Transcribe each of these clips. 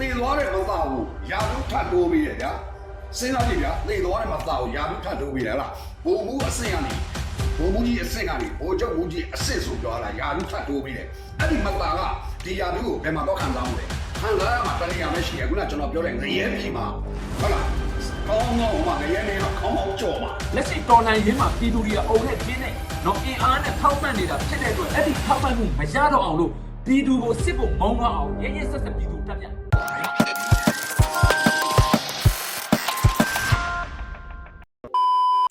သေသွားတဲ့မသားကိုယာတို့ထပ်တိုးပြီးတယ်ဗျာစဉ်းစားကြည့်ဗျာသေသွားတဲ့မသားကိုယာတို့ထပ်တိုးပြီးတယ်ဟလားဘုံဘူးအဆင့်ကနေဘုံဘူးကြီးအဆင့်ကနေဘိုးချုပ်ဘူးကြီးအဆင့်ဆိုပြောလာယာတို့ထပ်တိုးပြီးတယ်အဲ့ဒီမသားကဒီယာတို့ကိုဘယ်မှာတော့ခံစားမလဲခံစားရမှာတဏှာမရှိရခုနကျွန်တော်ပြောတဲ့ငရဲပြီမှာဟုတ်လားကောင်းကောင်းမှာငရဲနေတော့ခေါင်းအောင်ကြော်မှာလက်ရှိတော်လှန်ရေးမှာပြည်သူတွေကအုံနဲ့ကျင်းနဲ့တော့အင်အားနဲ့ထောက်ပံ့နေတာဖြစ်တဲ့အတွက်အဲ့ဒီထောက်ပံ့မှုမရတော့အောင်လို့ပြည်သူကိုစစ်ဖို့မောင်းသွားအောင်ရဲရဲဆက်ဆက်ပြည်သူ တက်ပြတ်ဟ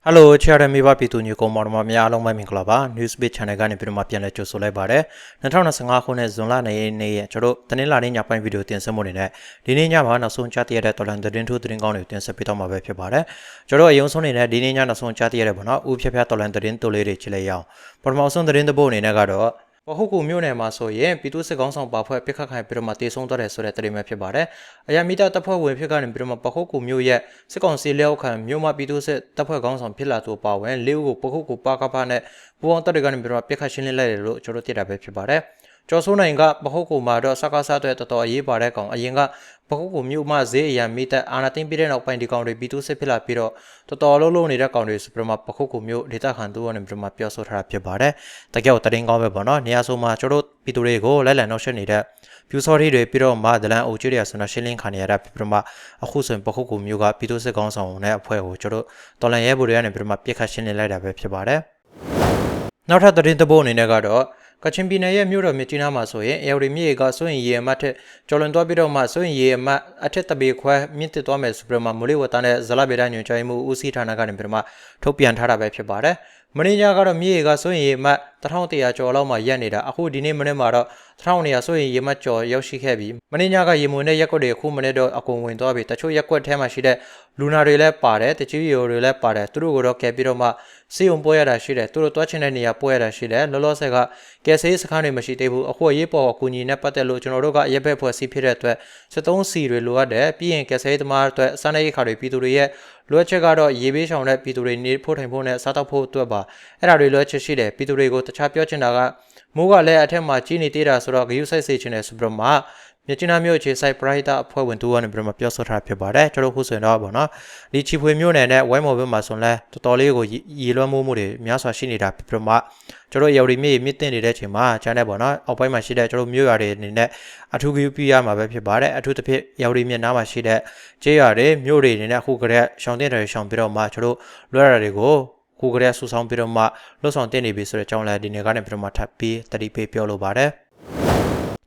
ယ်လိုချာရမီဘာပြည်သူညကိုမော်တော်မများအားလုံးပဲမင်္ဂလာပါ Newsbeat Channel ကနေပြန်မှပြန်လည်ကြိုဆိုလိုက်ပါရစေ2025ခုနှစ်ဇွန်လ2ရက်နေ့ရဲ့ကျွန်တော်တို့တင်းလာနေ့ညပိုင်းဗီဒီယိုတင်ဆက်မှုနေနဲ့ဒီနေ့ညမှာနောက်ဆုံးကြားသိရတဲ့တော်လန်သတင်းထိုးသတင်းကောင်းတွေတင်ဆက်ပေးတော့မှာပဲဖြစ်ပါတယ်ကျွန်တော်အယုံဆုံးနေတဲ့ဒီနေ့ညနောက်ဆုံးကြားသိရတဲ့ပေါ့နော်ဦးဖြတ်ဖြတ်တော်လန်သတင်းတိုးလေးတွေကြည့်လိုက်ရအောင်ပထမဆုံးသတင်းတစ်ပုဒ်အနေနဲ့ကတော့ ပဟုတ်ကူမြို့နယ်မှာဆိုရင်ပြည်သူစစ်ကောင်းဆောင်ပါဖွဲ့ပြစ်ခတ်ခိုင်ပြီးတော့မှတေဆုံးသွားတယ်ဆိုတဲ့သတင်းပဲဖြစ်ပါတယ်။အရာမိတာတပ်ဖွဲ့ဝင်ဖြစ်ကနေပြီးတော့မှပဟုတ်ကူမြို့ရဲ့စစ်ကောင်စီလက်အောက်ခံမြို့မှာပြည်သူစစ်တပ်ဖွဲ့ကောင်းဆောင်ဖြစ်လာသူပါဝင်လေးဦးကိုပဟုတ်ကူပါကဖနဲ့ပူအောင်တပ်တွေကနေပြီးတော့ပြစ်ခတ်ရှင်းလင်းလိုက်တယ်လို့ကျွန်တော်သိတာပဲဖြစ်ပါတယ်။ ကျော်စိုးနိုင်ကပဟုတ်ကူမှာတော့စကားစားတဲ့တော်တော်အရေးပါတဲ့ကောင်အရင်ကပဟုတ်ကူမြို့မှာဈေးအရာမိတပ်အာနာသိမ့်ပြီးတဲ့နောက်ပိုင်းဒီကောင်တွေပြည်သူစစ်ဖြစ်လာပြီးတော့တော်တော်လုံးလုံးနေတဲ့ကောင်တွေဆိုပြီးတော့မှပဟုတ်ကူမြို့ဒေသခံသူကနေပြီးတော့မှပြောဆိုထားတာဖြစ်ပါတယ်။တကယ်ကိုတရင်ကောင်းပဲပေါ့နော်။နေရာဆိုမှာကျွန်တော်တို့ပြည်သူတွေကိုလိုက်လံနှောက်ယှက်နေတဲ့ပြူစော်တွေတွေပြီးတော့မှဒလန်အိုကျွေးရဆိုတော့ရှင်းလင်းခံနေရတာပြီးတော့မှအခုဆိုရင်ပခုတ်ကူမျိုးကပြည်သူစစ်ကောင်းဆောင်နဲ့အဖွဲ့ကိုကျွန်တော်တို့တော်လန်ရဲဘူတွေကနေပြီးတော့မှပြစ်ခတ်ရှင်းလင်းလိုက်တာပဲဖြစ်ပါတယ်။နောက်ထပ်သတင်းတစ်ပုဒ်အနေနဲ့ကတော့ ကချင်ပြည်နယ်ရဲ့မြို့တော်မြစ်ကြီးနားမှာဆိုရင်အေရီမြေကဆိုရင်ရေအမတ်ထက်ကျော်လွန်သွားပြီးတော့မှဆိုရင်ရေအမတ်အထက်တပေခွဲမြင့်တက်သွားမယ်ဆိုပြီးတော့မှမိုးလေဝသနဲ့ဇလဗေဒညွှန်ကြားမှုဦးစီးဌာနကနေပြီးတော့မှထုတ်ပြန်ထားတာပဲဖြစ်ပါတယ်။မင်းညာကတော့မြေကဆိုရင်ရေအမတ်1100ကျော်လောက်မှရက်နေတာအခုဒီနေ့မနေ့မှာတော့ 1200ဆိုရင်ရေမတ်ကျော်ရောက်ရှိခဲ့ပြီးမင်းညာကရေမွေနဲ့ရက်ကွက်တွေအခုမနေ့တော့အကုန်ဝင်သွားပြီတချို့ရက်ကွက်ထဲမှာရှိတဲ့လူနာတွေလည်းပါတယ်တချို့ရီတွေလည်းပါတယ်သူတို့ကတော့ကဲပြီးတော့မှစေုံပွဲရတာရှိတယ်သူတို့တွားချင်တဲ့နေရာပွဲရတာရှိတယ်လောလောဆယ်ကကဲဆေးစခန်းတွေမရှိသေးဘူးအခုရေးပေါ်အကူအညီနဲ့ပတ်သက်လို့ကျွန်တော်တို့ကရက်ဘက်ဖွဲ့စည်းဖြစ်တဲ့အတွက်73စီတွေလိုအပ်တယ်ပြီးရင်ကဲဆေးသမားအတွက်စားနပ်ရိက္ခာတွေပြည်သူတွေရဲ့လိုအပ်ချက်ကတော့ရေဘေးရှောင်တဲ့ပြည်သူတွေနေဖို့ထိုင်ဖို့နဲ့စားတောက်ဖို့အတွက်ပါအဲ့ဒါတွေလိုအပ်ချက်ရှိတယ်ပြည်သူတွေကိုတခြားပြောချင်တာကမိုးကလည်းအထက်မှာကြီးနေသေးတာဆိုတော့ဂယုစိုက်စေချင်တယ်ဆိုပြီးတော့မှမြစ်ချနာမြို့အခြေစိုက်ပရိုက်တာအဖွဲ့ဝင်တူကနေပြီးတော့ပြောဆိုထားဖြစ်ပါတယ်ကျွန်တော်ခုဆိုရင်တော့ဗောနော်ဒီချီဖွေမြို့နယ်နဲ့ဝိုင်းမော်ဘက်မှာဆိုရင်လဲတော်တော်လေးကိုရေလွှမ်းမိုးမှုတွေများစွာရှိနေတာဖြစ်ပြီးတော့မှကျွန်တော်ရောက်ဒီမြေမြင့်တင်နေတဲ့အချိန်မှာကျန်တဲ့ဗောနော်အောက်ပိုင်းမှာရှိတဲ့ကျွန်တော်မြို့ရွာတွေအနေနဲ့အထူးဂရုပြုရမှာပဲဖြစ်ပါတယ်အထူးသဖြင့်ရောက်ဒီမြင့်နားမှာရှိတဲ့ကျေးရွာတွေမြို့တွေအနေနဲ့အခုကတည်းကရှောင်းတင်တယ်ရှောင်းပြီးတော့မှကျွန်တော်လွှဲရတာတွေကို ခုကလေးဆူဆောင်ပြီးတော့မှလှုပ်ဆောင်တင်နေပြီဆိုတဲ့အကြောင်းလည်းဒီနေ့ကနေပြီးတော့မှထပ်ပြီးတတိပေးပြောလိုပါတယ်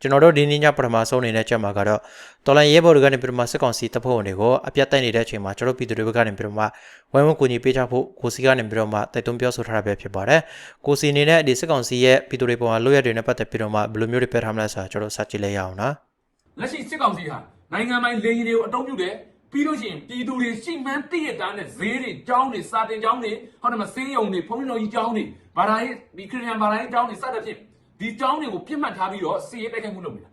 ကျွန်တော်တို့ဒီနေ့ညပထမဆုံးအနေနဲ့ချက်မှာကတော့တော်လန်ရဲဘော်တွေကနေပြီးတော့မှစစ်ကောင်စီတပ်ဖွဲ့ဝင်တွေကိုအပြတ်တိုက်နေတဲ့အချိန်မှာကျွန်တော်ပြည်သူတွေဘက်ကနေပြီးတော့မှဝိုင်းဝန်းကူညီပေးချဖို့ကိုစီကနေပြီးတော့မှတိုက်တွန်းပြောဆိုထားတာပဲဖြစ်ပါတယ်ကိုစီအနေနဲ့ဒီစစ်ကောင်စီရဲ့ပြည်သူတွေပေါ်မှာလွတ်ရက်တွေနဲ့ပတ်သက်ပြီးတော့မှဘယ်လိုမျိုးတွေပြထားမလဲဆိုတာကျွန်တော်စကြည့်လိုက်ရအောင်နော်လက်ရှိစစ်ကောင်စီဟာနိုင်ငံပိုင်လေရင်တွေကိုအတုံးပြုတယ် ပြီးလို့ရှိရင်ပြည်သူတွေရှိမှန်းတည့်ရတာနဲ့ဈေးတွေကျောင်းတွေစာတင်ကျောင်းတွေဟောတယ်မဆေးရုံတွေဘုန်းကြီးတော်ကြီးကျောင်းတွေဘာသာရေးဒီခရစ်ယာန်ဘာသာရေးကျောင်းတွေစသဖြင့်ဒီကျောင်းတွေကိုပြစ်မှတ်ထားပြီးတော့စီရေးတိုက်ခိုက်မှုလုပ်နေတာ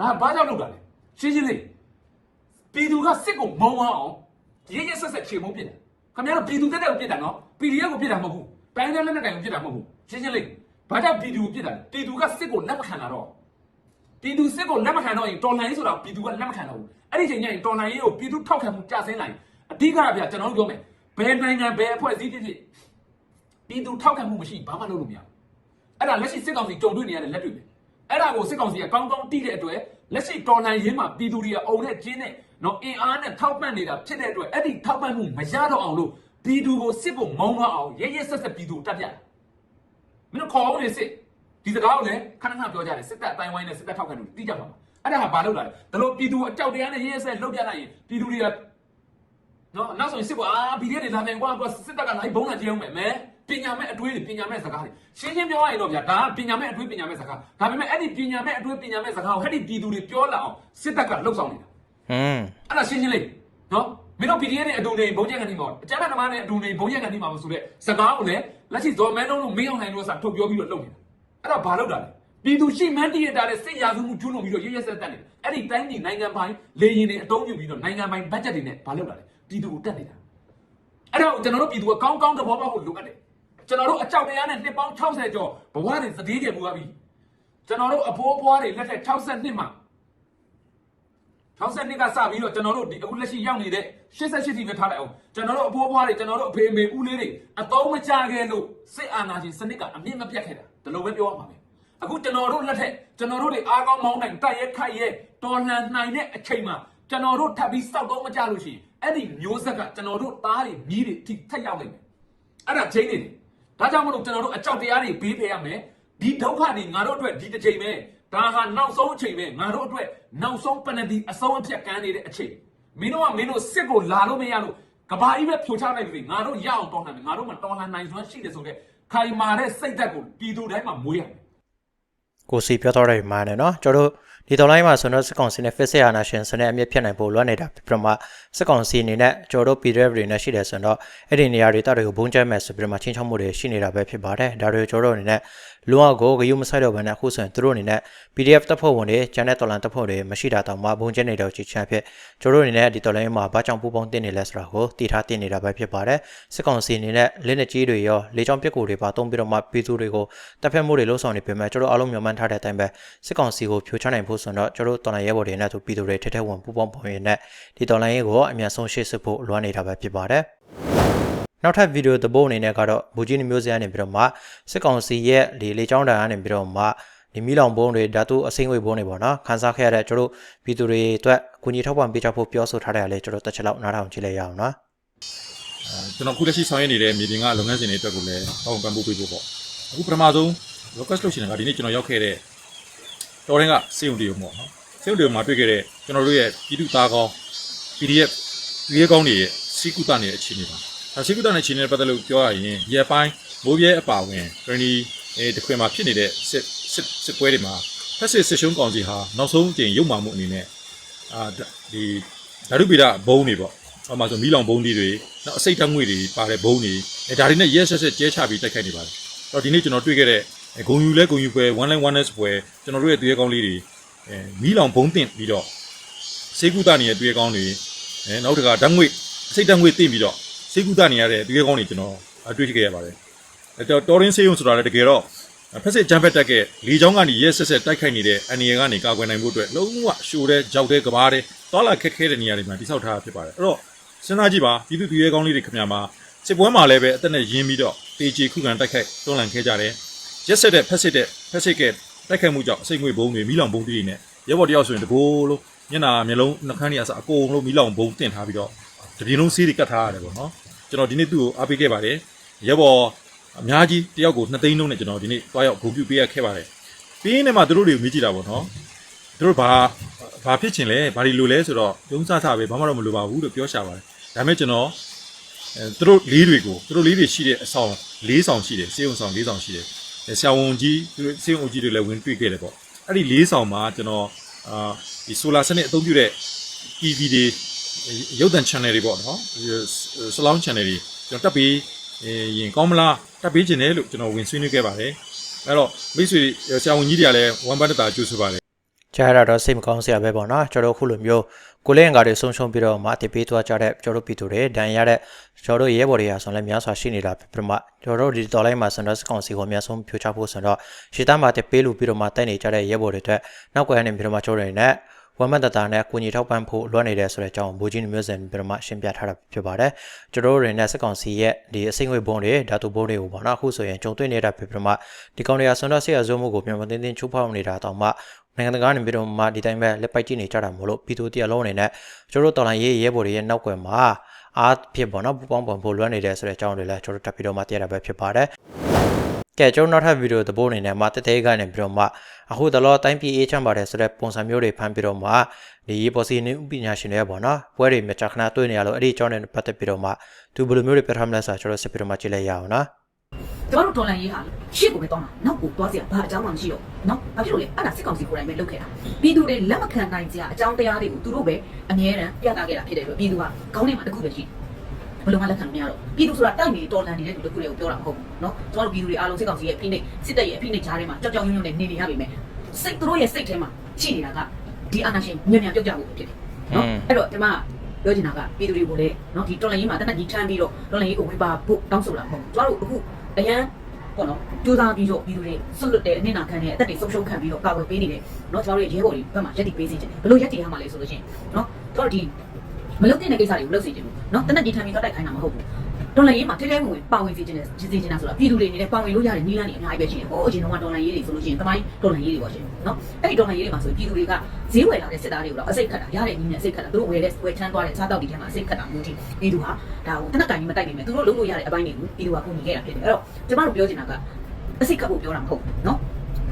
ဒါဘာကြောင့်လုပ်တာလဲရှင်းရှင်းလေးပြည်သူကစစ်ကိုမုံအောင်ရဲရဲဆက်ဆက်ခြေမုံပြစ်တယ်ခင်ဗျားတို့ပြည်သူတက်တဲ့ကိုပြစ်တာနော် PDF ကိုပြစ်တာမဟုတ်ဘူးတိုင်းတိုင်းလက်နက်ကိုင်ကိုပြစ်တာမဟုတ်ဘူးရှင်းရှင်းလေးဘာကြောင့်ပြည်သူကိုပြစ်တာလဲပြည်သူကစစ်ကိုလက်မခံတာတော့ပြည်သူစစ်ကိုလက်မခံတော့ရင်တော်လှန်ရေးဆိုတာပြည်သူကလက်မခံတော့ဘူး အဲ့ဒီချိန်ကျရင်တော်လှန်ရေးကိုပြည်သူထောက်ခံမှုကြာဆင်းလာရင်အဓိကဗျာကျွန်တော်တို့ပြောမယ်ဘယ်နိုင်ငံဘယ်အဖွဲ့အစည်းဖြစ်ဖြစ်ပြည်သူထောက်ခံမှုမရှိဘာမှလုပ်လို့မရဘူးအဲ့ဒါလက်ရှိစစ်ကောင်စီကြုံတွေ့နေရတဲ့လက်တွေ့ပဲအဲ့ဒါကိုစစ်ကောင်စီကကောင်းကောင်းတိတဲ့အတွက်လက်ရှိတော်လှန်ရေးမှာပြည်သူတွေကအုံနဲ့ကျင်းနဲ့နော်အင်အားနဲ့ထောက်ပံ့နေတာဖြစ်တဲ့အတွက်အဲ့ဒီထောက်ပံ့မှုမရတော့အောင်လို့ပြည်သူကိုစစ်ဖို့မုံသွားအောင်ရဲရဲဆက်ဆက်ပြည်သူကိုတပ်ပြတယ်မင်းတို့ခေါ်အောင်နေစစ်ဒီစကားကိုလည်းခဏခဏပြောကြတယ်စစ်တပ်အတိုင်းဝိုင်းနဲ့စစ်တပ်ထောက်ခံလို့တိကြပါမှာ အဲ့ဒါဟာဘာလုပ်လာလဲဒါလို့ပြည်သူအကြောက်တရားနဲ့ရဲရဲဆက်လှုပ်ပြလိုက်ရင်ပြည်သူတွေကနော်နောက်ဆိုရင်စစ်ကွာအာပြည်တွေလာပြန်ကွာကွာစစ်တပ်ကလိုက်ဘုံလာကြည့်အောင်မယ်မဲပညာမဲ့အတွေးတွေပညာမဲ့စကားတွေရှင်းရှင်းပြောရရင်တော့ဗျာဒါကပညာမဲ့အတွေးပညာမဲ့စကားဒါပေမဲ့အဲ့ဒီပညာမဲ့အတွေးပညာမဲ့စကားကိုအဲ့ဒီပြည်သူတွေပြောလာအောင်စစ်တပ်ကလှုပ်ဆောင်နေတာဟွန်းအဲ့ဒါရှင်းရှင်းလေးနော်မင်းတို့ PDF နဲ့အတူနေဘုံကျက်ကနေမှာအကြမ်းဖက်သမားနဲ့အတူနေဘုံကျက်ကနေမှာဆိုတဲ့စကားကိုလည်းလက်ရှိဇော်မန်းလုံးတို့မင်းအောင်နိုင်တို့ကထုတ်ပြောပြီးတော့လုပ်နေတာအဲ့တော့ဘာလုပ်တာလဲ ပြည်သူရှိမှန်းတည်ရတာလေစစ်ရာဇဝမှုကျူးလွန်ပြီးတော့ရရဆက်တက်နေတယ်အဲ့ဒီတိုင်းပြည်နိုင်ငံပိုင်လေရင်တွေအတုံးပြုပြီးတော့နိုင်ငံပိုင်ဘတ်ဂျက်တွေနဲ့ဘာလုပ်တာလဲပြည်သူကိုတက်နေတာအဲ့တော့ကျွန်တော်တို့ပြည်သူကကောင်းကောင်းသဘောပေါက်ဖို့လိုအပ်တယ်ကျွန်တော်တို့အကြောက်တရားနဲ့နှစ်ပေါင်း60ကျော်ဘဝတွေသတိခဲ့မှုပါပြီကျွန်တော်တို့အဖိုးအဖွားတွေလက်ထက်62မှာ62ကစပြီးတော့ကျွန်တော်တို့ဒီအခုလက်ရှိရောက်နေတဲ့88တိပဲထားလိုက်အောင်ကျွန်တော်တို့အဖိုးအဖွားတွေကျွန်တော်တို့အဖေအမေဦးလေးတွေအသုံးမချခဲ့လို့စစ်အာဏာရှင်စနစ်ကအမြင့်မပြတ်ခဲ့တာဒီလိုပဲပြောရမှာပဲ အခုကျွန်တော်တို့လက်ထက်ကျွန်တော်တို့တွေအားကောင်းမောင်းနိုင်တိုက်ရဲခိုက်ရဲတော်လှန်နိုင်တဲ့အချိန်မှာကျွန်တော်တို့ထပ်ပြီးစောက်တော့မကြလို့ရှိရင်အဲ့ဒီမျိုးဆက်ကကျွန်တော်တို့သားတွေမြီးတွေအထိထက်ရောက်နေတယ်အဲ့ဒါချင်းနေတယ်ဒါကြောင့်မလို့ကျွန်တော်တို့အကြောက်တရားတွေဘေးဖယ်ရမယ်ဒီဒုက္ခတွေငါတို့အတွက်ဒီတစ်ချိန်ပဲဒါဟာနောက်ဆုံးအချိန်ပဲငါတို့အတွက်နောက်ဆုံးပဏ္ဏတိအဆုံးအဖြတ်ကမ်းနေတဲ့အချိန်မင်းတို့ကမင်းတို့စစ်ကိုလာလို့မရလို့ကဘာကြီးပဲဖြိုချလိုက်ပြီငါတို့ရအောင်တော်လှန်မယ်ငါတို့မှတော်လှန်နိုင်စွမ်းရှိတယ်ဆိုတော့ခိုင်မာတဲ့စိတ်ဓာတ်ကိုပြည်သူတိုင်းမှာမွေးရမယ် ကိုစီပြောတော့တယ်မှာနေနော်ကျွန်တော်တို့ဒီတော်လိုင်းမှာဆိုတော့စစ်ကောင်စီနဲ့ Face ရနာရှင်စနစ်အမြင့်ဖြစ်နိုင်ဖို့လွှမ်းနေတာပြမစစ်ကောင်စီအနေနဲ့ကျွန်တော်တို့ PDF တွေနဲ့ရှိတယ်ဆိုတော့အဲ့ဒီနေရာတွေတောက်တွေကိုဘုံကျဲမဲ့ဆိုပြီးတော့မှချင်းချောက်မှုတွေရှိနေတာပဲဖြစ်ပါတယ်ဒါတွေကျွန်တော်တို့အနေနဲ့ လုံအောင်ကိုဂယုမဆိုင်တော့ဘဲနဲ့အခုဆိုရင်သူတို့အနေနဲ့ PDF တပ်ဖွဲ့ဝင်တွေကျန်တဲ့တော်လန်တပ်ဖွဲ့တွေမရှိတာတောင်မှဘုံကျဲနေတော့ချချမ်းဖြစ်ကျွန်တော်တို့အနေနဲ့ဒီတော်လိုင်းမှာဘာကြောင့်ပူပေါင်းတင်နေလဲဆိုတာကိုတည်ထားတင်နေတာပဲဖြစ်ပါတယ်စစ်ကောင်စီအနေနဲ့လက်နက်ကြီးတွေရောလေကြောင်းပစ်ကူတွေပါတုံးပြီးတော့မှပြည်သူတွေကိုတပ်ဖြတ်မှုတွေလှုံ့ဆော်နေပေမဲ့ကျွန်တော်အားလုံးမျှော်မှန်းထားတဲ့အတိုင်းပဲစစ်ကောင်စီကိုဖြိုချနိုင်ဖို့ဆိုတော့ကျွန်တော်တို့တော်လိုင်းရဲဘော်တွေနဲ့သူပြည်သူတွေထက်ထက်ဝင်ပူပေါင်းပုံရင်းနဲ့ဒီတော်လိုင်းရဲကိုအမြန်ဆုံးရှေ့ဆက်ဖို့လွှမ်းနေတာပဲဖြစ်ပါတယ် နောက်ထပ်ဗီဒီယိုသဘောအနေနဲ့ကတော့ဘူကြီးမျိုးစဲကနေပြီးတော့မှစစ်ကောင်စီရဲ့လေလေချောင်းတန်ကနေပြီးတော့မှဒီမီလောင်ဘုံတွေဓာတုအစိမ့်ဝေဘုံတွေပေါ့နော်ခန်းစားခဲ့ရတဲ့ကျွန်တော်တို့ပြည်သူတွေအတွက်ကူညီထောက်ပံ့ပေးချဖို့ပြောဆိုထားတယ်လေကျွန်တော်တစ်ချက်လောက်နားထောင်ကြည့်လိုက်ရအောင်နော်ကျွန်တော်ခုလက်ရှိဆောင်ရွက်နေတဲ့မြေပြင်ကလုပ်ငန်းစဉ်တွေအတွက်ကိုလည်းတောင်းပန်ပို့ပေးဖို့ပေါ့အခုပထမဆုံး request လုပ်ရှင်ကဒီနေ့ကျွန်တော်ရောက်ခဲ့တဲ့တော်ရင်ကစေုံတရုံပေါ့နော်စေုံတရုံမှာတွေ့ခဲ့တဲ့ကျွန်တော်တို့ရဲ့ပြည်သူသားကောင်း PDF ရေကောင်းတွေရဲ့စီကုတနေတဲ့အခြေအနေပါ အဲစီကုတနေတဲ့အခြေအနေနဲ့ပတ်သက်လို့ပြောရရင်ဒီအပိုင်းမိုးရဲအပါဝင်ဂရနီအဲတခွင်မှာဖြစ်နေတဲ့စစ်စစ်စစ်ပွဲတွေမှာဖက်စစ်စစ်ရှုံးကောင်စီဟာနောက်ဆုံးအကြိမ်ရုပ်မာမှုအနေနဲ့အာဒီဓာတုပိဒဘုံတွေပေါ့ဟောမှာဆိုမီးလောင်ဘုံဒီတွေနောက်အစိတ်ဓာတ်ငွေတွေပါတဲ့ဘုံတွေအဲဒါတွေနဲ့ရက်ဆက်ဆက်ကျဲချပြီးတိုက်ခိုက်နေပါတယ်အဲ့တော့ဒီနေ့ကျွန်တော်တွေ့ခဲ့တဲ့အဲဂုံယူလဲဂုံယူပွဲ one line one ness ပွဲကျွန်တော်တို့ရဲ့တွေ့ရကောင်းလေးတွေအဲမီးလောင်ဘုံတင်ပြီးတော့စေကုသနေတဲ့တွေ့ရကောင်းတွေအဲနောက်တစ်ခါဓာတ်ငွေအစိတ်ဓာတ်ငွေတင်ပြီးတော့ စေကုသနေရတဲ့တွေ့ရကောင်းတွေကျွန်တော်အတွေ့ခဲ့ရပါတယ်အဲတော့တော်ရင်းစေးုံဆိုတာလည်းတကယ်တော့ဖက်စစ်ဂျမ်ဘက်တက်ကလေချောင်းကနေရက်ဆက်ဆက်တိုက်ခိုက်နေတဲ့အန်ရီကနေကာကွယ်နိုင်ဖို့အတွက်လုံးဝရှိုးတဲ့ကြောက်တဲ့ကဘာတဲ့တောလာခက်ခဲတဲ့နေရာတွေမှာတိစောက်ထားတာဖြစ်ပါတယ်အဲ့တော့စဉ်းစားကြည့်ပါပြည်သူပြည်ရဲကောင်းလေးတွေခင်ဗျာမှာစစ်ပွဲမှာလည်းပဲအသက်နဲ့ရင်းပြီးတော့တေချီခုခံတိုက်ခိုက်တွန်းလှန်ခဲ့ကြတယ်ရက်ဆက်တဲ့ဖက်စစ်တဲ့ဖက်စစ်ကတိုက်ခိုက်မှုကြောင့်အစိတ်ငွေဘုံတွေမီးလောင်ဘုံတွေနဲ့ရဲဘော်တယောက်ဆိုရင်တကိုးလုံးမျက်နှာမျက်လုံးနှာခမ်းတွေအစအကုန်လုံးမီးလောင်ဘုံတင်ထားပြီးတော့ တပြင်းလုံးဆေးတွေကတ်ထားရတယ်ပေါ့နော်ကျွန်တော်ဒီနေ့သူ့ကိုအားပေးခဲ့ပါတယ်ရဲဘော်အများကြီးတယောက်ကို2သိန်းလုံးနဲ့ကျွန်တော်ဒီနေ့တွားရောက်ဂုဏ်ပြုပေးရခဲ့ပါတယ်ပြီးရင်လည်းမှသူတို့တွေကိုမေးကြည့်တာပေါ့နော်သူတို့ဘာဘာဖြစ်ချင်လဲဘာတွေလိုလဲဆိုတော့ဒုံစစပဲဘာမှတော့မလိုပါဘူးလို့ပြောရှာပါတယ်ဒါပေမဲ့ကျွန်တော်အဲသူတို့လေးတွေကိုသူတို့လေးတွေရှိတဲ့အဆောင်လေးဆောင်ရှိတယ်စေုံဆောင်လေးဆောင်ရှိတယ်အဲဆရာဝန်ကြီးသူတို့စေုံအကြီးတွေလည်းဝင်တွေ့ခဲ့တယ်ပေါ့အဲ့ဒီလေးဆောင်မှာကျွန်တော်အာဒီဆိုလာစနစ်အသုံးပြုတဲ့ TV တွေ ရုပ်သံ channel တွေပေါ့နော်ဆလောင်း channel တွေကျွန်တော်တက်ပြီးရင်ကောင်းမလားတက်ပြီးခြင်းတယ်လို့ကျွန်တော်ဝင်ဆွေးနွေးခဲ့ပါတယ်အဲ့တော့မိတ်ဆွေဆရာဝန်ကြီးတွေကလည်းဝမ်ပန်းတတာကြိုးဆိုပါတယ်ကြားရတော့စိတ်မကောင်းစရာပဲပေါ့နော်ကျွန်တော်တို့ခုလိုမျိုးကိုလေးအင်္ကာတွေဆုံးရှုံးပြီးတော့မှတည်ပေးသွားကြတဲ့ကျွန်တော်တို့ပြည်သူတွေဒဏ်ရာရတဲ့ကျွန်တော်တို့ရဲဘော်တွေရာဆိုလည်းများစွာရှိနေတာပြမကျွန်တော်တို့ဒီတော်လိုင်းမှာစန်ဒတ်စကောင်စီကိုအများဆုံးဖြိုချဖို့ဆိုတော့ရှေ့သားမှာတည်ပေးလို့ပြီးတော့မှတိုက်နေကြတဲ့ရဲဘော်တွေအတွက်နောက်ကွယ်ကနေပြီးတော့မှကျွန်တော်တို့နဲ့ ဝမ်မတ်တတာနဲ့ကိုညီထောက်ပံ့ဖို့လွှမ်းနေတယ်ဆိုတဲ့အကြောင်းဘူကြီးမျိုးစံပြမရှင်းပြထားတာဖြစ်ပါတယ်ကျွန်တော်တို့တွေနဲ့စက်ကောင်စီရဲ့ဒီအစိမ့်ဝေဘုံတွေဓာတုဘုံတွေကိုပေါ့နော်အခုဆိုရင်ကြုံတွေ့နေတာဖြစ်ပြမဒီကောင်တွေကဆွမ်းတော့ဆေးရဇုံမှုကိုပြန်မသိသိချိုးဖောက်နေတာတောင်မှနိုင်ငံတကာနေပြီးတော့မှဒီတိုင်းပဲလက်ပိုက်ကြည့်နေကြတာမို့လို့ပြည်သူတရားလုံးအနေနဲ့ကျွန်တော်တို့တော်လိုင်းရေးရဲဘော်တွေရဲ့နောက်ွယ်မှာအားဖြစ်ပေါ့နော်ပူပေါင်းပုံဖို့လွှမ်းနေတယ်ဆိုတဲ့အကြောင်းတွေလည်းကျွန်တော်တက်ပြီးတော့မှသိရတာပဲဖြစ်ပါတယ် ကဲကျွန်တော်နောက်ထပ်ဗီဒီယိုသဘောအနေနဲ့မှတသေးကနေပြီးတော့မှအခုတလောတိုင်းပြည်အေးချမ်းပါတယ်ဆိုတဲ့ပုံစံမျိုးတွေဖန်ပြီးတော့မှဒီပေါ်စီနေဥပညာရှင်တွေပေါ့နော်ပွဲတွေမြချခဏတွေ့နေရလို့အဲ့ဒီအကြောင်းနဲ့ပတ်သက်ပြီးတော့မှသူဘယ်လိုမျိုးတွေပြထားမလဲဆိုတာကျွန်တော်ဆက်ပြီးတော့မှကြည့်လိုက်ရအောင်နော်ကျမတို့တော်လန်ရေးဟာရှေ့ကိုပဲတောင်းတာနောက်ကိုသွားစရာဘာအကြောင်းမှမရှိတော့နော်ဘာဖြစ်လို့လဲအဲ့ဒါစစ်ကောင်စီကိုယ်တိုင်ပဲလုပ်ခဲ့တာပြည်သူတွေလက်မခံနိုင်ကြအကြောင်းတရားတွေကိုသူတို့ပဲအမြဲတမ်းပြသခဲ့တာဖြစ်တယ်လို့ပြည်သူကခေါင်းထဲမှာတစ်ခုပဲရှိ ဘယ်လိုမှလက်ခံမရတော့ပြည်သူဆိုတာတိုက်နေတော်လန်နေတဲ့လူတစ်ခုတွေကိုပြောတာမဟုတ်ဘူးနော်ကျမတို့ပြည်သူတွေအားလုံးစစ်ကောင်စီရဲ့ဖိနှိပ်စစ်တပ်ရဲ့ဖိနှိပ်ကြားထဲမှာကြောက်ကြောက်ရွံ့ရွံ့နဲ့နေနေရပါမယ်စိတ်သူတို့ရဲ့စိတ်ထဲမှာရှိနေတာကဒီအာဏာရှင်မြန်မြန်ပြုတ်ကြဖို့ဖြစ်တယ်နော်အဲ့တော့ကျမပြောချင်တာကပြည်သူတွေကိုလည်းနော်ဒီတော်လန်ရေးမှာတနက်ကြီးထမ်းပြီးတော့တော်လန်ရေးကိုဝေပါဖို့တောင်းဆိုတာမဟုတ်ဘူးကျမတို့အခုအရန်ဟပေါ့နော်စူးစမ်းပြီးတော့ပြည်သူတွေဆွတ်လွတ်တဲ့အနစ်နာခံတဲ့အသက်တွေဆုံးရှုံးခံပြီးတော့ကာကွယ်ပေးနေတယ်နော်ကျွန်တော်တို့ရဲ့ရဲဘော်တွေဘက်မှာရက်တည်ပေးစေချင်တယ်ဘယ်လိုရက်တည်ရမှာလဲဆိုလို့ရှိရင်နော်ကျွန်တော်ဒီ မလုပ်တဲ့ကိစ္စတွေကိုလုပ်စေချင်ဘူးနော်တနက်ကြီးထမ်းပြီးတော့တိုက်ခိုင်းတာမဟုတ်ဘူးတော်လိုင်းရေးမှာထဲထဲဝင်ဝင်ပါဝင်စေချင်တယ်စေချင်တာဆိုတာပြည်သူတွေအနေနဲ့ပါဝင်လို့ရတဲ့နည်းလမ်းတွေအများကြီးပဲရှိတယ်ဟောအရင်တော့တော်လိုင်းရေးတွေဆိုလို့ရှိရင်တမိုင်းတော်လိုင်းရေးတွေပေါ့ရှင်နော်အဲ့ဒီတော်လိုင်းရေးတွေမှာဆိုပြည်သူတွေကဈေးဝယ်လာတဲ့စစ်သားတွေကိုတော့အစိတ်ခတ်တာရတဲ့နည်းနဲ့အစိတ်ခတ်တာသူတို့ဝယ်တဲ့ဝယ်ချမ်းသွားတဲ့စားတောက်တွေထဲမှာအစိတ်ခတ်တာမျိုးတိပြည်သူဟာဒါကိုတနက်ကင်ကြီးမတိုက်နိုင်မယ်သူတို့လုပ်လို့ရတဲ့အပိုင်းတွေကိုပြည်သူကပုံမြင်ခဲ့တာဖြစ်တယ်အဲ့တော့ကျမတို့ပြောချင်တာကအစိတ်ခတ်ဖို့ပြောတာမဟုတ်ဘူးနော်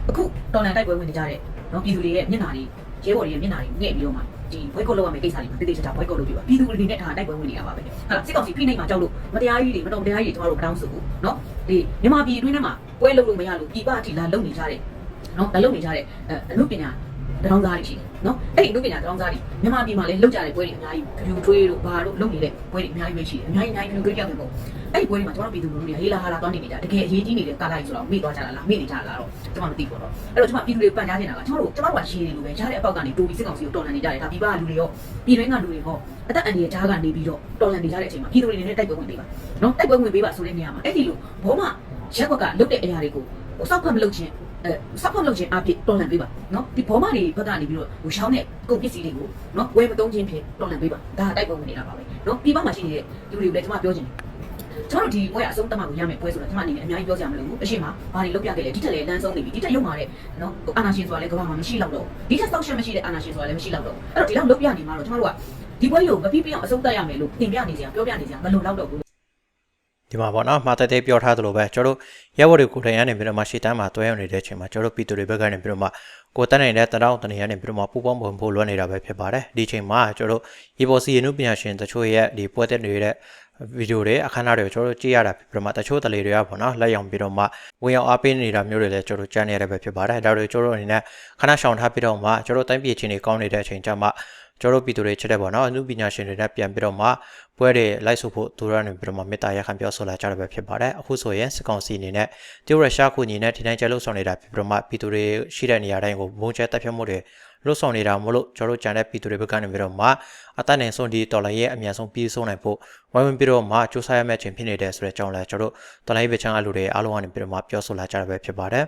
အခုတော်လိုင်းတိုက်ပွဲဝင်နေကြတဲ့နော်ပြည်သူတွေရဲ့မျက်နှာတွေရဲဘော်တွေရဲ့မျက်နှာတွေငဲ့ပြီးတော့မှ ဒီဘွဲကုတ်လောက်ရမယ့်ကိစ္စတွေမှာတိတိကျကျဘွဲကုတ်လုပ်ပြပါပြည်သူတွေနဲ့ဒါတိုက်ပွဲဝင်နေတာပါပဲဟုတ်လားစစ်ကောင်စီဖိနှိပ်မှာကြောက်လို့မတရားကြီးတွေမတော်တရားကြီးတွေကျမတို့မတောင်းဆိုဘူးနော်ဒီမြန်မာပြည်အတွင်းထဲမှာပွဲလုပ်လို့မရလို့ပြည်ပအထိလာလုပ်နေကြတဲ့နော်လာလုပ်နေကြတဲ့အဲအမှုပညာတောင်းစားတွေရှိတယ်နော်အဲ့ဒီအမှုပညာတောင်းစားတွေမြန်မာပြည်မှာလည်းလုပ်ကြတဲ့ပွဲတွေအများကြီးဖြူထွေးတို့ဘာတို့လုပ်နေတဲ့ပွဲတွေအများကြီးပဲရှိတယ်အများကြီးအများကြီးဖြူထွေးကြောက်တယ်ပေါ့ အဲ့ဒီပွဲတွေမှာကျမတို့ပြည်သူလူထုတွေကဟေးလာဟာလာတောင်းနေနေကြတကယ်အရေးကြီးနေတဲ့ကာလကြီးဆိုတော့မေ့သွားကြတာလားမေ့နေကြတာလားတော့ကျမမသိဘူးတော့အဲ့တော့ကျမပြည်သူတွေပန်ကြားနေတာကကျမတို့ကျမတို့ကရေးနေလို့ပဲရားတဲ့အပေါက်ကနေတိုးပြီးစစ်ကောင်စီကိုတော်လှန်နေကြတယ်ဒါပြည်ပကလူတွေရောပြည်တွင်းကလူတွေရောအသက်အန္တရာယ်ကြားကနေပြီးတော့တော်လှန်နေကြတဲ့အချိန်မှာပြည်သူတွေနေနဲ့တိုက်ပွဲဝင်ပေးပါနော်တိုက်ပွဲဝင်ပေးပါဆိုတဲ့နေရာမှာအဲ့ဒီလိုဘောမရက်ကွက်ကလုတ်တဲ့အရာတွေကိုဟိုစောက်ဖတ်မလုပ်ချင်းအဲစောက်ဖတ်မလုပ်ချင်းအဖြစ်တော်လှန်ပေးပါနော်ဒီဘောမတွေဘက်ကနေပြီးတော့ဟိုရှောင်းတဲ့ကုန်ပစ္စည်းတွေကိုနော်ဝယ်မသုံးချင်းဖြစ်တော်လှန်ပေးပါဒါတိုက်ပွဲဝင်နေတာပါပဲနော်ပြည်ပမှာရှိနေတဲ့လူတွေကိုလည်းကျမပြောချင်တယ် ကျွန်တော်တို့ဒီပွဲအဆုံးတမကိုရမယ်ပွဲဆိုတာကျွန်မအနေနဲ့အများကြီးပြောကြမလို့ဘူးအရှိမဘာတွေလုပ်ပြခဲ့လဲဒီထက်လည်းလမ်းဆုံးနေပြီဒီထက်ရုံမာတဲ့နော်အာနာရှင်ဆိုတာလည်းကမ္ဘာမှာမရှိတော့တော့ဒီထက်ဆောက်ရှက်မရှိတဲ့အာနာရှင်ဆိုတာလည်းမရှိတော့တော့အဲ့တော့ဒီလောက်လုပ်ပြနေမှာတော့ကျွန်တော်တို့ကဒီပွဲကိုမပြီးပြအောင်အဆုံးသတ်ရမယ်လို့တင်ပြနေကြပြောပြနေကြမလုံလောက်တော့ဘူးဒီမှာပေါ့နော်မှာတဲတဲပြောထားသလိုပဲကျွန်တော်တို့ရဲဘော်တွေကိုတိုင်ရနေပြီးတော့မှရှေ့တန်းမှာတွဲရောက်နေတဲ့အချိန်မှာကျွန်တော်တို့ပြည်သူတွေဘက်ကနေပြီးတော့မှကိုတက်နိုင်တဲ့တရောင်းတနေရနေပြီးတော့မှပူပေါင်းပုံဖို့လွှမ်းနေတာပဲဖြစ်ပါတယ်ဒီအချိန်မှာကျွန်တော်တို့ရေပေါ်စီရနုပညာရှင်တချို့ရဲ့ဒီပွဲတက်နေတဲ့ ဗီဒီယိုတွေအခမ်းအနားတွေကိုကျွန်တော်တို့ကြည့်ရတာဖြစ်ပြီးတော့မှတချို့တလေတွေကပေါ့နော်လက်ရောင်ပြီးတော့မှဝင်ရောက်အားပေးနေတာမျိုးတွေလည်းကျွန်တော်တို့ကြားနေရတဲ့ပဲဖြစ်ပါတယ်ဒါတွေကျွန်တော်တို့အနေနဲ့ခဏရှောင်ထားပြီးတော့မှကျွန်တော်တို့တိုင်းပြည်ချင်းတွေကောင်းနေတဲ့အချိန်ကျမှကျွန်တော်တို့ပြည်သူတွေချက်တဲ့ပေါ့နော်အမှုပညာရှင်တွေနဲ့ပြန်ပြီးတော့မှပွဲတွေလိုက်ဆိုဖို့သူတို့ကနေပြီးတော့မှမေတ္တာရခံပြောဆိုလာကြရပဲဖြစ်ပါတယ်အခုဆိုရင်စစ်ကောင်စီအနေနဲ့တရုတ်ရုရှားခုညီနဲ့ထိတိုင်းကျဲလို့ဆောင်နေတာဖြစ်ပြီးတော့မှပြည်သူတွေရှိတဲ့နေရာတိုင်းကိုမုံကျဲတပ်ဖြတ်မှုတွေ လွတ်ဆောင်နေတာမလို့ကျွန်တော်တို့ကြံတဲ့ပြည်သူတွေဘက်ကနေပြီးတော့မှအတတ်နိုင်ဆုံးဒီတော်လိုင်းရဲ့အမြန်ဆုံးပြီးဆုံးနိုင်ဖို့ဝိုင်းဝန်းပြီးတော့မှစူးစမ်းရမယ့်အချိန်ဖြစ်နေတဲ့ဆိုတဲ့အကြောင်းလဲကျွန်တော်တို့တော်လိုင်းဘက်ချမ်းအလူတွေအားလုံးကနေပြီးတော့မှပြောဆိုလာကြရပဲဖြစ်ပါတယ်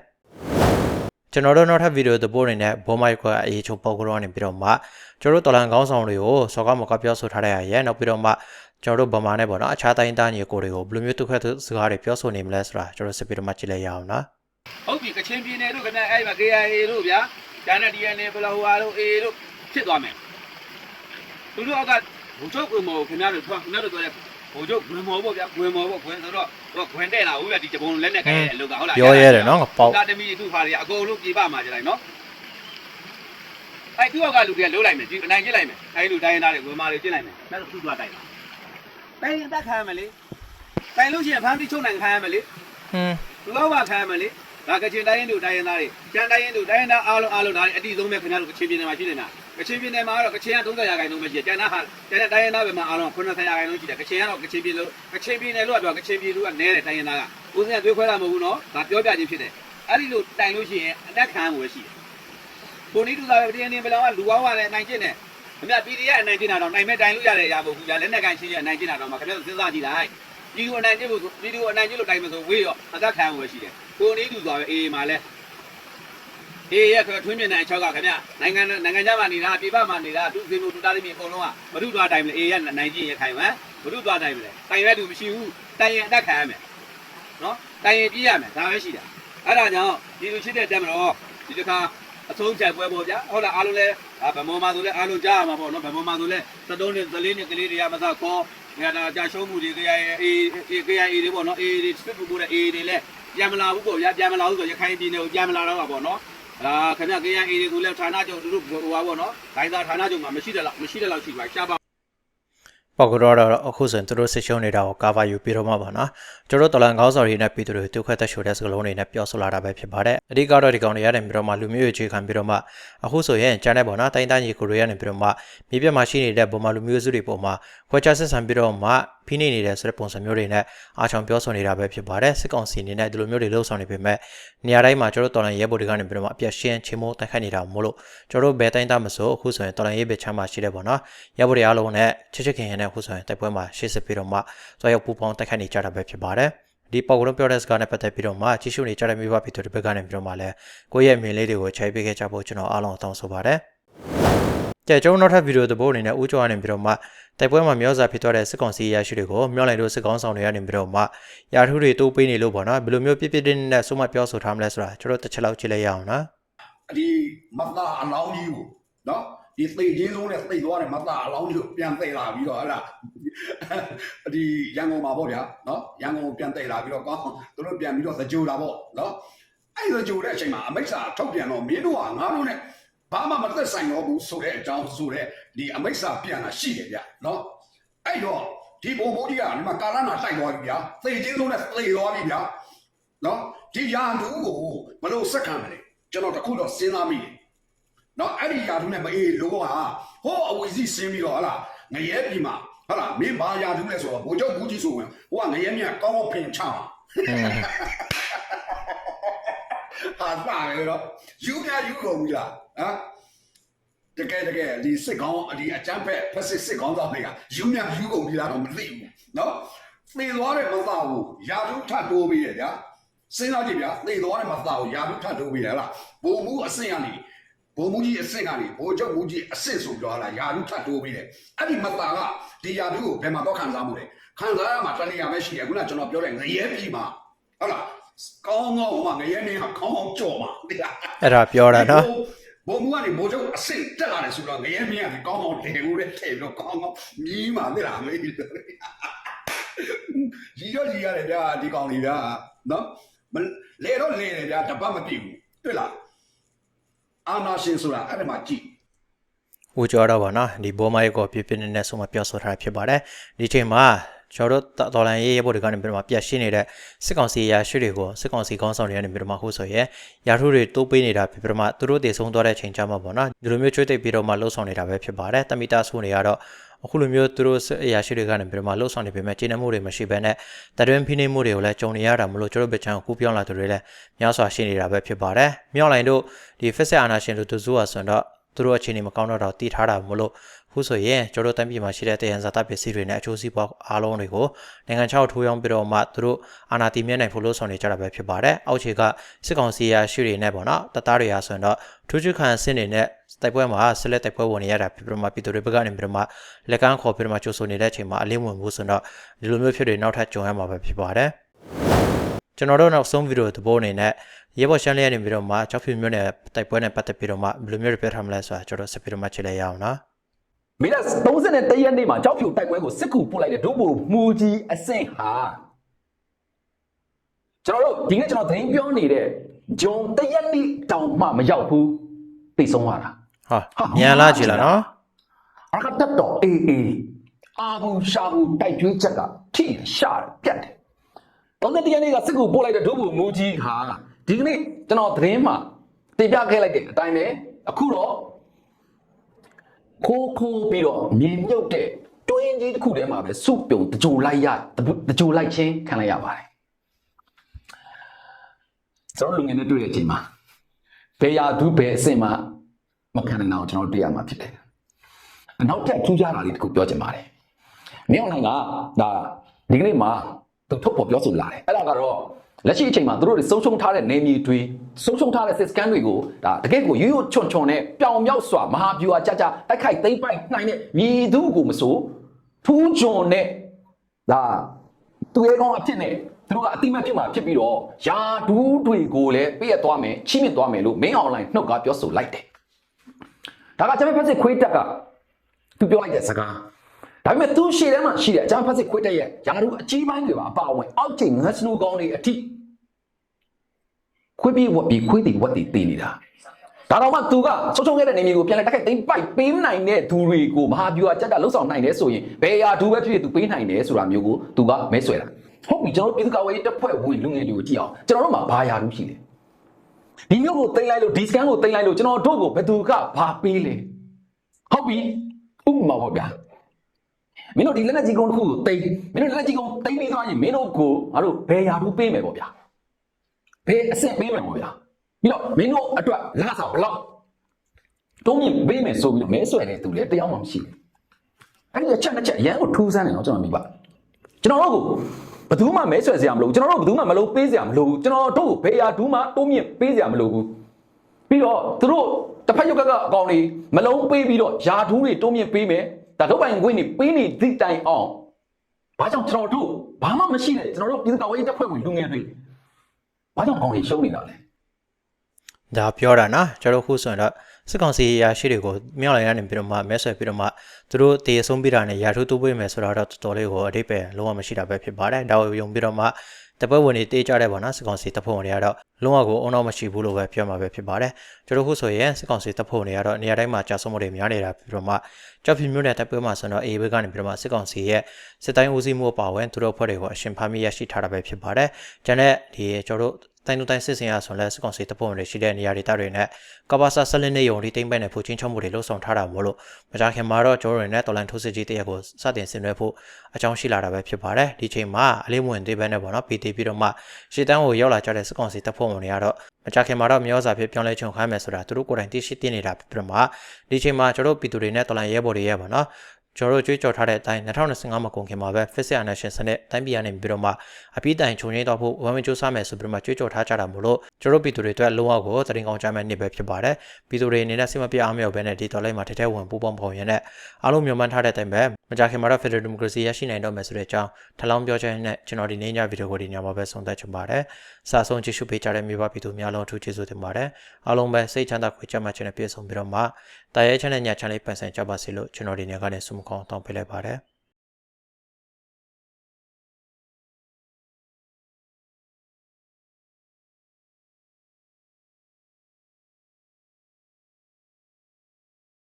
ကျွန်တော်တို့နောက်ထပ်ဗီဒီယိုသဘောတွေနဲ့ဘောမိုက်ခွာအေးချုံပေါက်ကတော့နေပြီးတော့မှကျွန်တော်တို့တော်လန်ကောင်းဆောင်တွေကိုစော်ကားမကပြောဆိုထားတဲ့ရဲနောက်ပြီးတော့မှကျွန်တော်တို့ဗမာနဲ့ပေါ့နော်အခြားတိုင်းသားညီကိုတွေကိုဘယ်လိုမျိုးတုခတ်စကားတွေပြောဆိုနေမလဲဆိုတာကျွန်တော်စစ်ပြီးတော့မှကြည့်လိုက်ရအောင်နော်ဟုတ်ပြီကချင်ပြည်နယ်တို့ခင်ဗျအဲ့မှာ KIA တို့ဗျာ ကျန်တဲ့ DNA ဘလောဟွာတို့ A တို့ဖြစ်သွားမယ်သူတို့အောက်ကဘုံချုပ်ကွေမောခင်ဗျားတို့ထွန်းခင်ဗျားတို့ပြောတဲ့ဘုံချုပ်ကွေမောပေါ့ဗျာကွေမောပေါ့ခွင်ဆိုတော့တော့ခွင်တဲ့လာဦးဗျာဒီဂျပန်လက်နဲ့ခိုင်းတဲ့အလုပ်ကဟုတ်လားပြောရဲတယ်နော်ပေါက်ဒါတမီသူ့ဖာတွေအကုန်လုံးပြေပမှာကြလိုက်နော်အဲ့သူ့အောက်ကလူတွေကလုံးလိုက်မယ်ဒီအနိုင်ကျစ်လိုက်မယ်အဲ့လူတိုင်းသားတွေဝေမာတွေကျစ်လိုက်မယ်အဲ့တော့သူ့သွားတိုက်လာတိုင်းရင်တက်ခံရမယ်လေတိုင်းလို့ရှိရင်ဖမ်းပြီးချုပ်နိုင်ခံရမယ်လေဟင်းလူတော့ပါခံရမယ်လေ ဒါကချင်တိုင်းရင်တို့တိုင်းရင်သားတွေကျန်တိုင်းရင်တို့တိုင်းရင်သားအားလုံးအားလုံးဒါတွေအတိဆုံးပဲခင်ဗျားတို့ကချင်ပြည်နယ်မှာရှိနေတာကချင်ပြည်နယ်မှာကတော့ကချင်က30ရာခိုင်နှုန်းပဲရှိတယ်ကျန်တာဟာကျန်တဲ့တိုင်းရင်သားပဲမှာအားလုံး90ရာခိုင်နှုန်းရှိတယ်ကချင်ကတော့ကချင်ပြည်လို့ကချင်ပြည်နယ်လို့ကပြောကချင်ပြည်လို့ကနဲတယ်တိုင်းရင်သားကဦးစင်းကတွေးခွဲတာမဟုတ်ဘူးနော်ဒါပြောပြခြင်းဖြစ်တယ်အဲ့ဒီလိုတိုင်လို့ရှိရင်အတက်ခံဝယ်ရှိတယ်ကိုနီးတူသားပဲတင်းတင်းဘယ်လောက်ကလူဝါးဝါလည်းနိုင်ကျင့်တယ်ခင်ဗျာ PDF အနိုင်ကျင့်တာတော့နိုင်မဲ့တိုင်လို့ရတဲ့အရာမဟုတ်ဘူးကြာလက်နက်ကန်ချင်းချင်းအနိုင်ကျင့်တာတော့မှခင်ဗျာစဉ်းစားကြည့်လိုက် ဒီလိုအနိုင်ကျင့်ဖို့ဒီလိုအနိုင်ကျင့်လို့တိုင်မဆိုဝေးရောအသက်ခံဝယ်ရှိတယ်ကိုနီးသူဆိုပဲအေးမှာလဲအေးရခထွင်းမြင်တဲ့အချောက်ကခင်ဗျနိုင်ငံနိုင်ငံခြားမှာနေတာပြည်ပမှာနေတာသူစင်လို့သူတားလိမ့်မြေအကုန်လုံးကမထုသွားတိုင်မလဲအေးရနိုင်ကျင့်ရခိုင်မမထုသွားတိုင်မလဲတိုင်ရဲသူမရှိဘူးတိုင်ရင်အသက်ခံရမယ်နော်တိုင်ရင်ပြေးရမယ်ဒါပဲရှိတာအဲ့ဒါကြောင့်ဒီလိုချစ်တဲ့တက်မလို့ဒီတစ်ခါအဆုံးချက်ပွဲပေါ့ဗျာဟုတ်လားအားလုံးလဲဗမောမှာဆိုလဲအားလုံးကြားရမှာပေါ့နော်ဗမောမှာဆိုလဲသတုံးနဲ့သလေးနဲ့ကလေးတွေကမစကော ငါတာကြာရှုံးမှုတွေ KIA KIA တွေပေါ့နော် A တွေစစ်ပူတဲ့ A တွေလဲပြန်မလာဘူးပေါ့ဗျာပြန်မလာဘူးဆိုရခိုင်ပြည်နယ်ကိုပြန်မလာတော့ပါပေါ့နော်အာခင်ဗျ KIA တွေဆိုလဲဌာနချုပ်သူတို့ဟိုပါပေါ့နော်ဒိုင်းသာဌာနချုပ်မှာမရှိတဲ့လောက်မရှိတဲ့လောက်ရှိပါရှားပါ ပေါက်ကတော့တော့အခုဆိုရင်သူတို့စစ်ရှုံးနေတာကိုကာဗာယူပြီးတော့မှပါနော်ကျွန်တော်တော်လန်ကောင်းဆောင်တွေနဲ့ပြည်သူတွေတုခတ်သက်ရှိုတဲ့စကလုံးတွေနဲ့ပြောဆိုလာတာပဲဖြစ်ပါတယ်အဓိကတော့ဒီကောင်တွေရတယ်ပြီးတော့မှလူမျိုးရေးခြေခံပြီးတော့မှအခုဆိုရင်ကျန်တဲ့ပေါ့နော်တိုင်းတိုင်းညီကိုတွေရနေပြီးတော့မှမြေပြတ်မှာရှိနေတဲ့ဗမာလူမျိုးစုတွေပေါ်မှာခွဲခြားဆက်ဆံပြီးတော့မှဖိနေနေတဲ့ဆိုတဲ့ပုံစံမျိုးတွေနဲ့အားချောင်ပြောဆိုနေတာပဲဖြစ်ပါတယ်စစ်ကောင်စီအနေနဲ့ဒီလိုမျိုးတွေလှုပ်ဆောင်နေပေမဲ့နေရာတိုင်းမှာကျွန်တော်တော်လန်ရဲဘော်တွေကနေပြီးတော့မှအပြတ်ရှင်းချင်းမိုးတိုက်ခိုက်နေတာမို့လို့ကျွန်တော်တို့ဘယ်တိုင်းသားမဆိုအခုဆိုရင်တော်လန်ရဲဘက်ချမ်းမှာရှိတဲ့ပေါ့နော်ရဲဘော်တွေအားလုံးနဲ့ချစ်ချစ်ခင်ခင်နဲ့အခုဆိုရင်တိုက်ပွဲမှာရှေ့စစ်ပြီးတော့မှသွားရောက်ပူပေါင်းတိုက်ခိုက်နေကြတာပဲဖြစ်ပါတယ်ဒီပေါကလုံးပြောတဲ့စကားနဲ့ပတ်သက်ပြီးတော့မှကြည့်ရှုနေကြတဲ့မိဘပြည်သူတွေဘက်ကနေပြီးတော့မှလည်းကိုယ့်ရဲ့အမြင်လေးတွေကိုချိန်ပေးခဲ့ကြဖို့ကျွန်တော်အားလုံးအတောင်းဆိုပါတယ်။ကြဲကျွန်တော်နောက်ထပ်ဗီဒီယိုသဘောအနေနဲ့ဦးကျော်ကနေပြီးတော့မှတိုက်ပွဲမှာမျောစာဖြစ်သွားတဲ့စစ်ကောင်စီရရှိတွေကိုမျောလိုက်လို့စစ်ကောင်ဆောင်တွေကနေပြီးတော့မှရာထူးတွေတိုးပေးနေလို့ပေါ့နော်ဘယ်လိုမျိုးပြစ်ပြစ်တင်းတင်းနဲ့ဆုံးမပြောဆိုထားမလဲဆိုတာကျွန်တော်တစ်ချက်လောက်ကြည့်လိုက်ရအောင်နော်ဒီမသားအလောင်းကြီးကိုနော် ဒီသိချင်းဆုံးနဲ့သိသွားတယ်မသားအလောင်းကြီးကိုပြန်သိလာပြီးတော့ဟဲ့လားဒီရန်ကုန်မှာပေါ့ဗျာနော်ရန်ကုန်ကိုပြန်သိလာပြီးတော့ကောင်းသူတို့ပြန်ပြီးတော့သကြိုတာပေါ့နော်အဲ့ဒီသကြိုတဲ့အချိန်မှာအမိတ်စာထုတ်ပြန်တော့မင်းတို့ကငါတို့နဲ့ဘာမှမသက်ဆိုင်တော့ဘူးဆိုတဲ့အကြောင်းဆိုတဲ့ဒီအမိတ်စာပြန်လာရှိတယ်ဗျနော်အဲ့တော့ဒီဘုံဘုံကြီးကဒီမှာကာလနာတိုက်သွားပြီဗျာသိချင်းဆုံးနဲ့သိသွားပြီဗျာနော်ဒီရာထူးကိုဘယ်လိုစက်ခံမလဲကျွန်တော်တခုတော့စဉ်းစားမိတယ် နော်အဲ့ဒီယာထုနဲ့မအေးလို့ကဟိုအဝီစီဆင်းပြီးတော့ဟလာငရဲပြီမှာဟလာမင်းဘာယာထုလဲဆိုတော့ဘိုးချုပ်ဘူးကြီးဆိုဝင်ဟိုကငရဲမြတ်ကောင်းကောင်းဖင်ချမှာဟာပါလေတော့ယူပြယူကုန်ပြီလားဟမ်တကယ်တကယ်ဒီစစ်ကောင်းဒီအချမ်းဖက်ဖက်စစ်စစ်ကောင်းသားတွေကယူမြယူကုန်ပြီလားတော့မသိဘူးနော်သေသွားတဲ့မသားကိုယာထုထပ်တိုးပြီးရဗျာစဉ်းစားကြည့်ဗျာသေသွားတဲ့မသားကိုယာထုထပ်တိုးပြီးရလားဘုံမှုအဆင့်ကနေ ဘုံမူကြီးအစ်စ်ကနေဘိုးချုပ်မူကြီးအစ်စ်ဆိုပြောလာယာရုထပ်တိုးပြီးတယ်အဲ့ဒီမတာကဒီယာရုကိုဘယ်မှာတော့ခံစားမှုလဲခံစားရမှာတဏှာပဲရှိတယ်ခုနကကျွန်တော်ပြောတဲ့ငရဲပြီမှာဟုတ်လားကောင်းကောင်းဟိုမှာငရဲမင်းကကောင်းကောင်းကြော်မှာဒီလားအဲ့ဒါပြောတာနော်ဘုံမူကနေဘိုးချုပ်အစ်စ်တက်လာတယ်ဆိုတော့ငရဲမင်းကကောင်းကောင်းတယ်ဦးတဲ့ထဲပြီးတော့ကောင်းကောင်းမြည်မှာသိလားမေးရီရောရီရတယ်ဗျာဒီကောင်လေးဗျာနော်မလေတော့လေတယ်ဗျာတပတ်မပြည့်ဘူးတွေ့လား အာနာရှင်ဆိုတာအဲ့ဒီမှာကြည့်ဦးကျော်တော့ပါနော်ဒီဘောမိုက်ကိုပြပြနေနေဆုံးမပြောဆိုထားတာဖြစ်ပါတယ်ဒီချိန်မှာ ကျွန်တော်တို့တော်လန်ရေးရဖို့ဒီကနေပြီးတော့ပြတ်ရှင်းနေတဲ့စစ်ကောင်စီရာရှိတွေကိုစစ်ကောင်စီကောင်းဆောင်တွေကနေပြီးတော့မှဟုတ်ဆိုရဲရာထူးတွေတိုးပေးနေတာဖြစ်ပြီးတော့မှသူတို့တည်ဆုံးသွားတဲ့ချိန်ကြမှာပေါ့နော်ဒီလိုမျိုးချွေးတိတ်ပြီးတော့မှလှုပ်ဆောင်နေတာပဲဖြစ်ပါတယ်တမိတာဆိုနေရတော့အခုလိုမျိုးသူတို့အရာရှိတွေကနေပြီးတော့မှလှုပ်ဆောင်နေပေမဲ့ကျင်းနှမှုတွေမရှိဘဲနဲ့တရွင်ဖိနှိမှုတွေကိုလည်းကြုံနေရတာမလို့ကျွန်တော်တို့ဘက်ချန်ကိုကူပြောင်းလာသူတွေလည်းများစွာရှိနေတာပဲဖြစ်ပါတယ်မြောက်လိုင်းတို့ဒီဖက်ဆက်အာနာရှင်တို့သူစုဟာဆိုတော့သူတို့အခြေအနေမကောင်းတော့တော့တည်ထားတာမလို့ ခုဆိုရင်ကျွန်တော်တို့တိုင်းပြည်မှာရှိတဲ့တယံဇာတပစ္စည်းတွေနဲ့အကျိုးစီးပွားအားလုံးတွေကိုနိုင်ငံခြားထိုးရောင်းပြီးတော့မှသူတို့အာဏာတည်မြဲနိုင်ဖို့လို့ဆောင်နေကြတာပဲဖြစ်ပါတယ်။အောက်ခြေကစစ်ကောင်စီရာရှိတွေနဲ့ပေါ့နော်တသားတွေရာဆိုရင်တော့ထူးချွခံအဆင့်တွေနဲ့တိုက်ပွဲမှာဆက်လက်တိုက်ပွဲဝင်နေရတာဖြစ်ပြီးတော့မှပြည်သူတွေဘက်ကနေပြီးတော့မှလက်ကမ်းခေါ်ပြီးတော့မှကြိုးဆိုနေတဲ့အချိန်မှာအလင်းဝင်မှုဆိုတော့ဒီလိုမျိုးဖြစ်တွေနောက်ထပ်ကြုံရမှာပဲဖြစ်ပါတယ်။ကျွန်တော်တို့နောက်ဆုံးဗီဒီယိုသဘောအနေနဲ့ရေဘော်ရှမ်းလေးရနေပြီးတော့မှကြောက်ဖြူမျိုးနဲ့တိုက်ပွဲနဲ့ပတ်သက်ပြီးတော့မှဘယ်လိုမျိုးတွေပြထားမလဲဆိုတာကျွန်တော်ဆက်ပြီးတော့မှကြည့်လိုက်ရအောင်နော် မေလ31ရက်နေ့မှာကြောက်ဖြူတိုက်ပွဲကိုစစ်ကူပို့လိုက်တဲ့ဒုဗိုလ်မူကြီးအဆင့်ဟာကျွန်တော်တို့ဒီနေ့ကျွန်တော်သတင်းပြောနေတဲ့ဂျွန်တရက်နေ့တောင်မှမရောက်ဘူးသိဆုံးသွားတာဟာမြန်လာကြည့်လားနော်အရကတက်တော်အေးအေးအာဘူးရှာဘူးတိုက်ကျွေးချက်ကထိရှာတယ်ပြတ်တယ်31ရက်နေ့ကစစ်ကူပို့လိုက်တဲ့ဒုဗိုလ်မူကြီးဟာဒီကနေ့ကျွန်တော်သတင်းမှာတင်ပြခဲ့လိုက်တဲ့အတိုင်းပဲအခုတော့ ခိုးခိုးပြီးတော့မြေမြုပ်တဲ့တွင်းကြီးတစ်ခုထဲမှာပဲစုပြုံတကြိုလိုက်ရတကြိုလိုက်ချင်းခံလိုက်ရပါတယ်ကျွန်တော်လူငယ်နဲ့တွေ့တဲ့အချိန်မှာဘယ်ရာသူဘယ်အဆင့်မှမခံနိုင်အောင်ကျွန်တော်တွေ့ရမှာဖြစ်တယ်အနောက်ထပ်ထူးခြားတာလေးတစ်ခုပြောချင်ပါတယ်မင်းအောင်နိုင်ကဒါဒီကနေ့မှာသူထုတ်ပေါ်ပြောဆိုလာတယ်အဲ့ဒါကတော့ လက်ရှိအချိန်မှာသူတို့တွေဆုံးရှုံးထားတဲ့နေမြေတွေဆုံးရှုံးထားတဲ့စစ်စကန်တွေကိုဒါတကယ့်ကိုရိုးရိုးချွန်ချွန်နဲ့ပျောင်မြောက်စွာမဟာဗျူဟာကြကြတိုက်ခိုက်သိမ့်ပိုက်နိုင်တဲ့မြည်သူကိုမဆိုထူးချွန်နဲ့ဒါသူရဲ့ကောင်းအဖြစ်နဲ့သူတို့ကအတိမတ်ဖြစ်မှာဖြစ်ပြီးတော့ယာဒူးတွေကိုလည်းပြည့်ရသွားမယ်ချိမြင့်သွားမယ်လို့မင်းအွန်လိုင်းနှုတ်ကပြောဆိုလိုက်တယ်ဒါကကျွန်တော်ဖက်စစ်ခွေးတက်ကသူပြောလိုက်တဲ့စကား ဒါပေမဲ့သူရှေ့ထဲမှာရှိတဲ့အချမ်းဖတ်စစ်ခွေးတက်ရဲ့ယာရုအကြီးပိုင်းတွေပါအပါအဝင်အောက်ကျိန်ငတ်စနိုးကောင်းတွေအထိခွေးပြီးဝက်ပြီးခွေးတီဝက်တီတီနေတာဒါတော့မှသူကဆုံးရှုံးခဲ့တဲ့နေမျိုးကိုပြန်လဲတက်ခိုက်သိမ့်ပိုက်ပေးနိုင်တဲ့သူတွေကိုမဟာဗျူဟာကြက်တာလှုပ်ဆောင်နိုင်တယ်ဆိုရင်ဘယ်ရာဒူပဲဖြစ်ဖြစ်သူပေးနိုင်တယ်ဆိုတာမျိုးကိုသူကမဲဆွဲတာဟုတ်ပြီကျွန်တော်တို့ပြည်သူ့ကာဝေးတပ်ဖွဲ့ဝင်လူငယ်တွေကိုကြည့်အောင်ကျွန်တော်တို့မှာဘာရာဒူရှိလဲဒီမျိုးကိုတင်လိုက်လို့ဒီစကန်ကိုတင်လိုက်လို့ကျွန်တော်တို့ကိုဘယ်သူကဘာပေးလဲဟုတ်ပြီဥပမာပေါ့ဗျာ မင်းတို့ဒီလက်နက်ကြီးကုန်းတစ်ခုကိုတိတ်မင်းတို့လက်နက်ကြီးကုန်းတိတ်ပြီးသွားရင်မင်းတို့ကိုငါတို့ဘယ်ရာဘူးပေးမယ်ပေါ့ဗျာဘယ်အဆင့်ပေးမယ်ပေါ့ဗျာပြီးတော့မင်းတို့အတွက်လက်ဆောင်ဘယ်လောက်တုံးမြင့်ပေးမယ်ဆိုပြီးတော့မဲဆွဲတဲ့သူလည်းတရားမှမရှိဘူးအဲ့ဒီအချက်နှစ်ချက်အရန်ကိုထူးဆန်းတယ်နော်ကျွန်တော်မိပါကျွန်တော်တို့ကိုဘယ်သူမှမဲဆွယ်စရာမလိုဘူးကျွန်တော်တို့ဘယ်သူမှမလုံးပေးစရာမလိုဘူးကျွန်တော်တို့ဘယ်ရာဒူးမှတိုးမြင့်ပေးစရာမလိုဘူးပြီးတော့သူတို့တစ်ဖက်ရုပ်ကကအကောင်တွေမလုံးပေးပြီးတော့ယာဒူးတွေတိုးမြင့်ပေးမယ် ဒါတော့ပိုင်ခွင့်တွေပေးနေသည့်တိုင်အောင်ဘာကြောင့်ကျွန်တော်တို့ဘာမှမရှိတဲ့ကျွန်တော်တို့ပြည်သူ့တော်ရေးတပ်ဖွဲ့ဝင်လူငယ်တွေဘာကြောင့်ကောင်တွေရှုံးနေတာလဲဒါပြောတာနော်ကျွန်တော်ခုဆိုရင်တော့စစ်ကောင်စီရာရှိတွေကိုမြောက်လိုက်ရနေပြီးတော့မှမဲဆွယ်ပြီးတော့မှသူတို့တည်ဆုံးပြီးတာနဲ့ရာထူးတိုးပေးမယ်ဆိုတာတော့တော်တော်လေးကိုအတိတ်ပဲလုံးဝမရှိတာပဲဖြစ်ပါတယ်ဒါကိုယုံပြီးတော့မှတပွဲဝင်နေတေးကြတဲ့ပေါ့နော်စစ်ကောင်စီတပ်ဖွဲ့ဝင်တွေကတော့ လုံးဝကိုအုံတော့မရှိဘူးလို့ပဲပြောမှာပဲဖြစ်ပါတယ်ကျွန်တော်ခုဆိုရင်စစ်ကောင်စီတပ်ဖွဲ့ဝင်တွေကတော့နေရာတိုင်းမှာကြာဆုံးမှုတွေများနေတာပြီးတော့မှကြောက်ဖြူမျိုးနဲ့တပ်ပွဲမှာဆိုတော့အေဘကနေပြီးတော့မှစစ်ကောင်စီရဲ့စစ်တိုင်းဦးစီးမှုအပါအဝင်သူတို့အဖွဲ့တွေကိုအရှင်ဖမ်းမိရရှိထားတာပဲဖြစ်ပါတယ်ကျန်တဲ့ဒီကျွန်တော်တို့တိုင်းတို့တိုင်းစစ်စင်ရဆိုလဲစစ်ကောင်စီတပ်ဖွဲ့ဝင်တွေရှိတဲ့နေရာဒေသတွေနဲ့ကဘာစာဆက်လက်နေရုံဒီတိမ့်ပဲနဲ့ဖူချင်းချောင်းမှုတွေလှုပ်ဆောင်ထားတာမို့လို့မကြခင်မှာတော့ကျွန်တော်တို့နဲ့တော်လန်ထိုးစစ်ကြီးတရက်ကိုစတင်ဆင်နွှဲဖို့အကြောင်းရှိလာတာပဲဖြစ်ပါတယ်ဒီချိန်မှာအလေးမဝင်သေးပဲနဲ့ပေါ့နော် PT ပြီးတော့မှရှေ့တန်းကိုရောက်လာကြတဲ့စစ်ကောင်စီတပ်ဖွဲ့ဝင်တွေကတော့မကြခင်မှာတော့မျောစာဖြစ်ပြောင်းလဲချုံခိုင်းမယ်ဆိုတာသူတို့ကိုယ်တိုင်သိရှိသိနေတာဖြစ်ပြီးတော့မှဒီချိန်မှာကျွန်တော်တို့ပြည်သူတွေနဲ့တော်လန်ရဲဘော်တွေရဲ့ပေါ့နော်ကျွန်တော်တို့ကြွေးကြော်ထားတဲ့အတိုင်း2025မှာကုန်ခင်မှာပဲ Fixed Nation စနစ်တိုင်းပြည်ကနေပြီးတော့မှအပိတိုင်ခြုံငိမ့်တော့ဖို့ဝမ်းမကြိုးစားမယ်ဆိုပြီးတော့မှကြွေးကြော်ထားကြတာမို့လို့ကျွန်တော်တို့ပြည်သူတွေအတွက်လုံးဝကိုတရင်ကောင်းကြမဲ့နေ့ပဲဖြစ်ပါတယ်ပြည်သူတွေအနေနဲ့စိတ်မပြအားမရောက်ဘဲနဲ့ဒီတော်လိုက်မှာထဲထဲဝင်ပူပေါင်းပေါင်းရတဲ့အားလုံးမျှော်မှန်းထားတဲ့အတိုင်းပဲ မကြခင်မှာတော့ Federal Democracy ရရှိနိုင်တော့မယ်ဆိုတဲ့အကြောင်းထလောင်းပြောချင်တဲ့ကျွန်တော်ဒီနေ့ညဗီဒီယိုကိုဒီညမှာပဲဆုံးသက်ချင်ပါတယ်စာဆုံးကြည့်ရှုပေးကြတဲ့မိဘပြည်သူများလုံးအထူးကျေးဇူးတင်ပါတယ်အားလုံးပဲစိတ်ချမ်းသာခွေကြမ်းမှခြင်းနဲ့ပြည့်စုံပြီးတော့မှတာရဲချမ်းတဲ့ညချမ်းလေးပန်ဆင်ကြပါစေလို့ကျွန်တော်ဒီနေ့ကနေဆုမကောင်းတောင်းပေးလိုက်ပါတယ်